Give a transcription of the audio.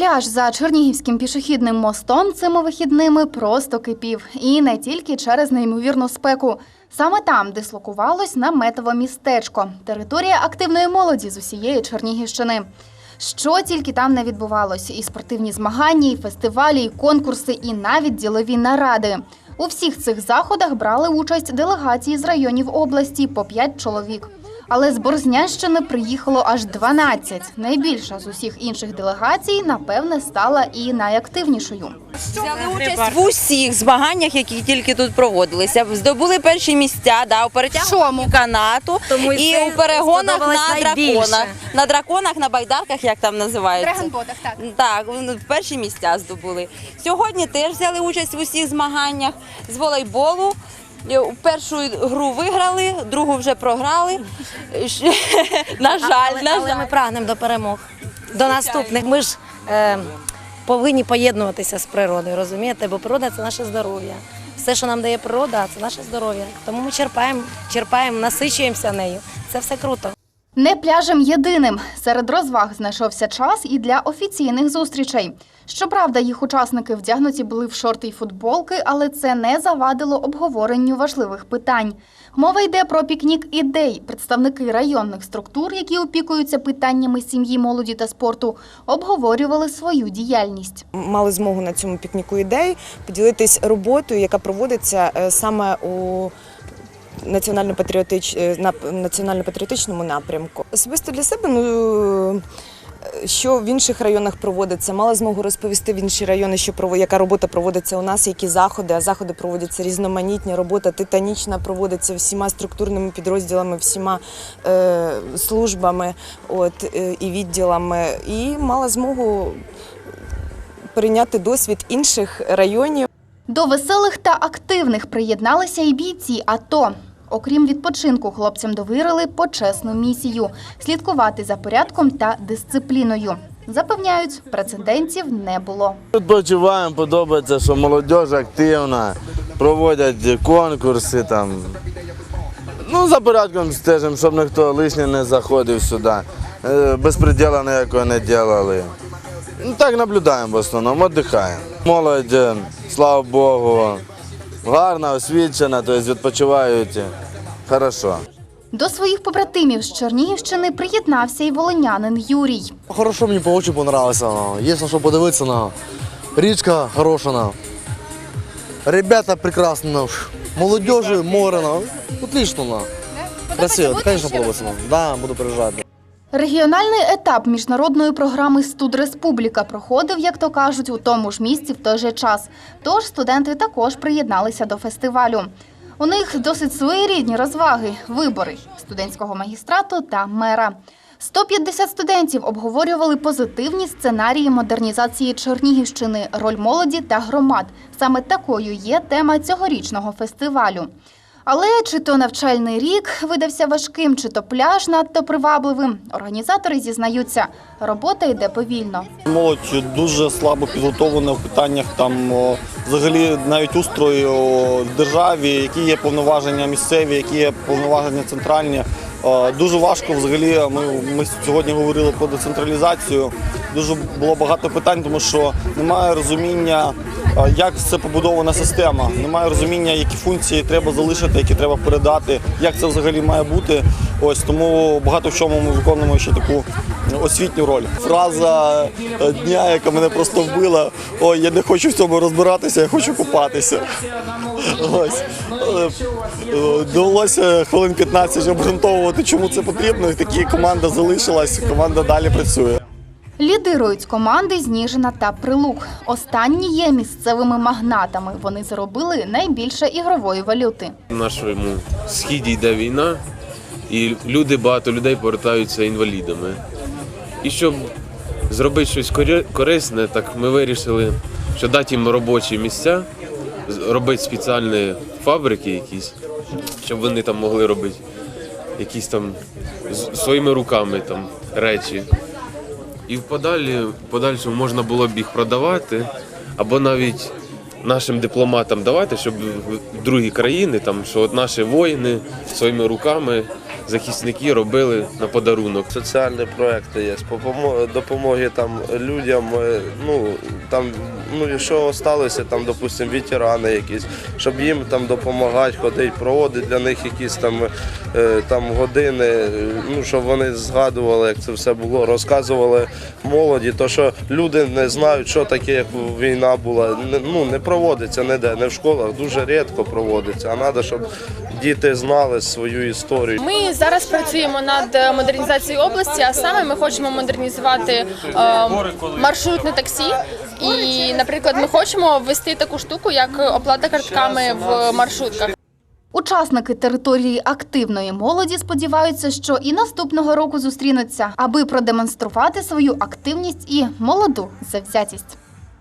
Пляж за Чернігівським пішохідним мостом цими вихідними просто кипів. І не тільки через неймовірну спеку. Саме там дислокувалось наметове містечко, територія активної молоді з усієї Чернігівщини. Що тільки там не відбувалось: і спортивні змагання, і фестивалі, і конкурси, і навіть ділові наради. У всіх цих заходах брали участь делегації з районів області по 5 чоловік. Але з Борзнянщини приїхало аж 12. Найбільша з усіх інших делегацій, напевне, стала і найактивнішою. Взяли участь в усіх змаганнях, які тільки тут проводилися. Здобули перші місця да, у перетягуванні канату Тому і і у перегонах на найбільше. драконах. На драконах, на байдарках, як там називається. Драгонботах, так. Так, перші місця здобули. Сьогодні теж взяли участь в усіх змаганнях з волейболу. І Першу гру виграли, другу вже програли. На жаль, але, на але жаль. ми прагнемо до перемог. До наступних. Ми ж е, повинні поєднуватися з природою, розумієте? Бо природа це наше здоров'я. Все, що нам дає природа, це наше здоров'я. Тому ми черпаємо, черпаємо, насичуємося нею. Це все круто. Не пляжем єдиним. Серед розваг знайшовся час і для офіційних зустрічей. Щоправда, їх учасники вдягнуті були в шорти й футболки, але це не завадило обговоренню важливих питань. Мова йде про пікнік ідей. Представники районних структур, які опікуються питаннями сім'ї, молоді та спорту, обговорювали свою діяльність. мали змогу на цьому пікніку ідей поділитись роботою, яка проводиться е, саме у е, на національно-патріотичному напрямку. Особисто для себе, ну що в інших районах проводиться, мала змогу розповісти в інші райони, що яка робота проводиться у нас, які заходи. А заходи проводяться різноманітні. Робота титанічна проводиться всіма структурними підрозділами, всіма е, службами, от е, і відділами. І мала змогу перейняти досвід інших районів. До веселих та активних приєдналися і бійці АТО. Окрім відпочинку, хлопцям довірили почесну місію слідкувати за порядком та дисципліною. Запевняють, прецедентів не було. Відпочиваємо, подобається, що молодь активна, проводять конкурси там. Ну, за порядком стежимо, щоб ніхто лишній не заходив сюди. Е, Безпреділа ніякого не робили. Ну, так наблюдаємо в основному, віддихаємо. Молодь, е, слава Богу, гарна, освічена, тобто відпочивають хорошо. До своїх побратимів з Чернігівщини приєднався і волинянин Юрій. Хорошо, мені по очень понравилося. ну. Є на що подивитися. ну. Річка хороша. Ребята прекрасні. ну. Молодежі, море. ну. Отлично. Красиво, звісно, подобається. Да, буду приїжджати. Регіональний етап міжнародної програми Студ Республіка проходив, як то кажуть, у тому ж місці в той же час. Тож студенти також приєдналися до фестивалю. У них досить своєрідні розваги, вибори студентського магістрату та мера. 150 студентів обговорювали позитивні сценарії модернізації Чернігівщини, роль молоді та громад. Саме такою є тема цьогорічного фестивалю. Але чи то навчальний рік видався важким, чи то пляж надто привабливим. Організатори зізнаються, робота йде повільно. Молодь дуже слабо підготовлена в питаннях там взагалі навіть устрою в державі, які є повноваження місцеві, які є повноваження центральні. Дуже важко взагалі. Ми, ми сьогодні говорили про децентралізацію. Дуже було багато питань, тому що немає розуміння, як це побудована система. Немає розуміння, які функції треба залишити, які треба передати, як це взагалі має бути. Ось тому багато в чому ми виконуємо ще таку освітню роль. Фраза е, дня, яка мене просто вбила. Ой, я не хочу в цьому розбиратися, я хочу купатися. Е, е, довелося хвилин 15 обґрунтовувати, чому це потрібно. Такі команда залишилась, команда далі працює. Лідирують команди Зніжина та Прилук. Останні є місцевими магнатами. Вони заробили найбільше ігрової валюти. В нашому східі йде війна, і люди, багато людей повертаються інвалідами. І щоб зробити щось корисне, так ми вирішили, що дати їм робочі місця, робити спеціальні фабрики якісь, щоб вони там могли робити якісь там своїми руками там речі. І в подалі, в подальшому можна було б їх продавати, або навіть нашим дипломатам давати, щоб в другі країни, там, що от наші воїни своїми руками захисники робили на подарунок. Соціальні проекти є, допомоги там людям, е, ну там, ну якщо залишилися там, допустимо, ветерани якісь, щоб їм там допомагати, ходити, проводити для них якісь там, е, там години, е, ну щоб вони згадували, як це все було, розказували молоді, то що люди не знають, що таке, як війна була. Ну не проводиться ніде, не в школах, дуже рідко проводиться. А треба, щоб діти знали свою історію. Ми зараз працюємо над е, модернізацією області, а саме ми хочемо модернізувати е, маршрутне таксі. І, наприклад, ми хочемо ввести таку штуку, як оплата картками в маршрутках. Учасники території активної молоді сподіваються, що і наступного року зустрінуться, аби продемонструвати свою активність і молоду завзятість.